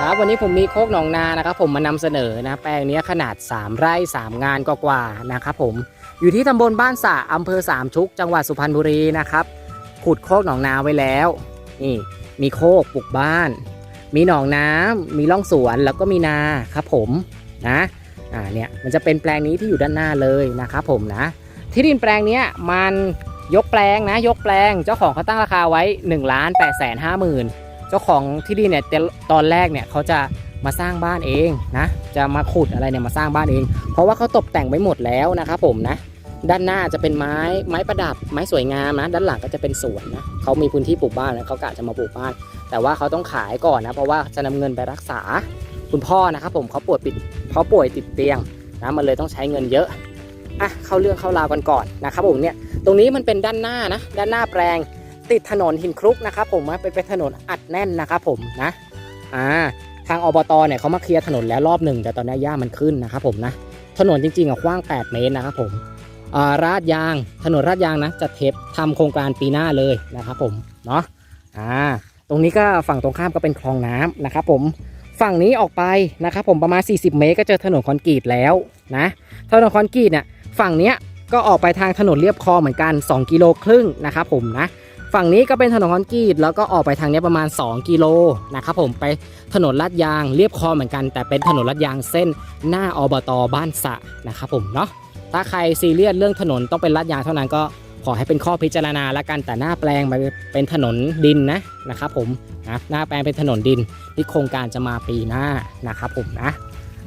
ครับวันนี้ผมมีโคกหนองนานะครับ ผมมานำเสนอนะแปลงนี้ขนาด 3 ไร่ 3 งานกว่าๆนะครับผมอยู่ที่ตำบลบ้านสะอำเภอสามชุก จังหวัดสุพรรณบุรีนะครับ ขุดโคกหนองนาไว้แล้วนี่มีโคกปลูกบ้าน มีหนองน้ำมีร่องสวนแล้วก็มีนาครับผมนะอ่าเนี่ยมันจะเป็นแปลงนี้ที่อยู่ด้านหน้าเลยนะครับผมนะ ที่ดินแปลงนี้มันยกแปลงนะยกแปลงเจ้าของเขาตั้งราคาไว้1นึ่งล้านแปดแสนห้าหมื่น เจ้าของที่ดินเนี่ยตอนแรกเนี่ยเขาจะมาสร้างบ้านเองนะ จะมาขุดอะไรเนี่ยมาสร้างบ้านเอง เพราะว่าเขาตกแต่งไว้หมดแล้วนะครับผมนะ ด้านหน้าจะเป็นไม้ไม้ประดับไม้สวยงามนะ ด้านหลังก็จะเป็นสวนนะเขามีพื้นที่ปลูกบ้านนะเขากะจะมาปลูกบ้าน แต่ว่าเขาต้องขายก่อนนะ เพราะว่าจะนำเงินไปรักษาคุณพ่อนะครับผมเขาป่วยปิดเขาป่วยติดเตียงนะมันเลยต้องใช้เงินเยอะอะเข้าเรื่องเข้าราวกันก่อนนะครับผมเนี่ยตรงนี้มันเป็นด้านหน้านะ ด้านหน้าแปลง ติดถนนหินคลุกนะครับผมเป็นเป็นถนนอัดแน่นนะครับผมนะอ่าทางอบตเนี่ยเขามาเคลียร์ถนนแล้วรอบหนึ่งแต่ตอนนี้หญ้ามันขึ้นนะครับผมนะถนนจริงๆอะกว้าง 8 เมตรนะครับผมอ่าราดยางถนนราดยางนะจะเทปทำโครงการปีหน้าเลยนะครับผมเนาะอ่าตรงนี้ก็ฝั่งตรงข้ามก็เป็นคลองน้ำนะครับผมฝั่งนี้ออกไปนะครับผมประมาณ 40 เมตร ก็เจอถนนคอนกรีตแล้วนะถนนคอนกรีตเนี่ยฝั่งเนี้ยก็ออกไปทางถนนเรียบคลองเหมือนกัน 2 กิโลครึ่งนะครับผมนะ ฝั่งนี้ก็เป็นถนนคอนกรีตแล้วก็ออกไปทางนี้ประมาณ 2 กิโลนะครับผมไปถนนลาดยางเรียบคลองเหมือนกัน แต่เป็นถนนลาดยางเส้นหน้าอบตบ้านสะนะครับผมเนาะถ้าใครซีเรียสเรื่องถนนต้องเป็นลาดยางเท่านั้นก็ขอให้เป็นข้อพิจารณาล้วกันแต่หน้าแปลงมันเป็นถนนดินนะนะครับผมนะหน้าแปลงเป็นถนนดินที่โครงการจะมาปีหน้านะครับผมนะ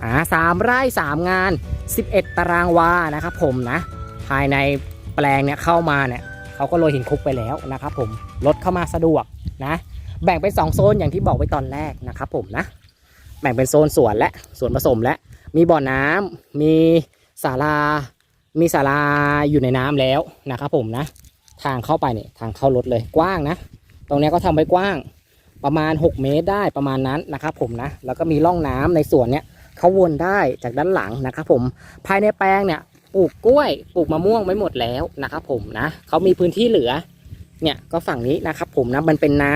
อ่าสามไร่สามงาน 11 ตารางวานะครับผมนะภายในแปลงเนี่ยเข้ามาเนี่ย เขาก็โรยหินคลุกไปแล้วนะครับผมรถเข้ามาสะดวกนะแบ่งเป็น 2 โซนอย่างที่บอกไว้ตอนแรกนะครับผมนะแบ่งเป็นโซนสวนและสวนผสมและ มีบ่อน้ำมีศาลา มีศาลาอยู่ในน้ำแล้วนะครับผมนะ ทางเข้าไปเนี่ยทางเข้ารถเลยกว้างนะ ตรงนี้ก็ทำไว้กว้างประมาณ 6 เมตรได้ประมาณนั้นนะครับผมนะแล้วก็มีร่องน้ำในสวนเนี้ยเขาวนได้จากด้านหลังนะครับผมภายในแปลงเนี่ย ปลูกกล้วย ปลูกมะม่วงไว้หมดแล้วนะครับผมนะเขามีพื้นที่เหลือ เนี่ยก็ฝั่งนี้นะครับผมนะมันเป็นนา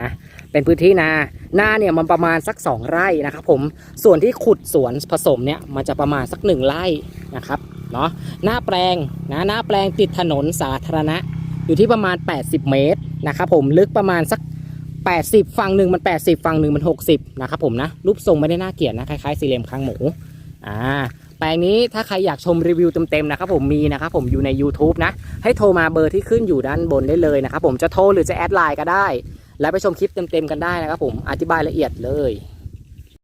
นะเป็นพื้นที่นานาเนี่ยมันประมาณสัก 2 ไร่นะครับผมส่วนที่ขุดสวนผสมเนี่ยมันจะประมาณสัก 1 ไร่นะครับเนาะหน้าแปลงนะหน้าแปลงติดถนนสาธารณะ อยู่ที่ประมาณ 80 เมตรนะครับผมลึกประมาณสัก 80 ฝั่งหนึ่งมัน 80 ฝั่งหนึ่งมัน 60นะครับผมนะรูปทรงไม่ได้น่าเกลียดนะคล้ายๆสี่เหลี่ยมคางหมูอ่า แปลงนี้ถ้าใครอยากชมรีวิวเต็มๆนะครับผมมีนะครับผมอยู่ใน YouTube นะ ให้โทรมาเบอร์ที่ขึ้นอยู่ด้านบนได้เลยนะครับผมจะโทรหรือจะแอดไลน์ก็ได้ แล้วไปชมคลิปเต็มๆกันได้นะครับผมอธิบายละเอียดเลย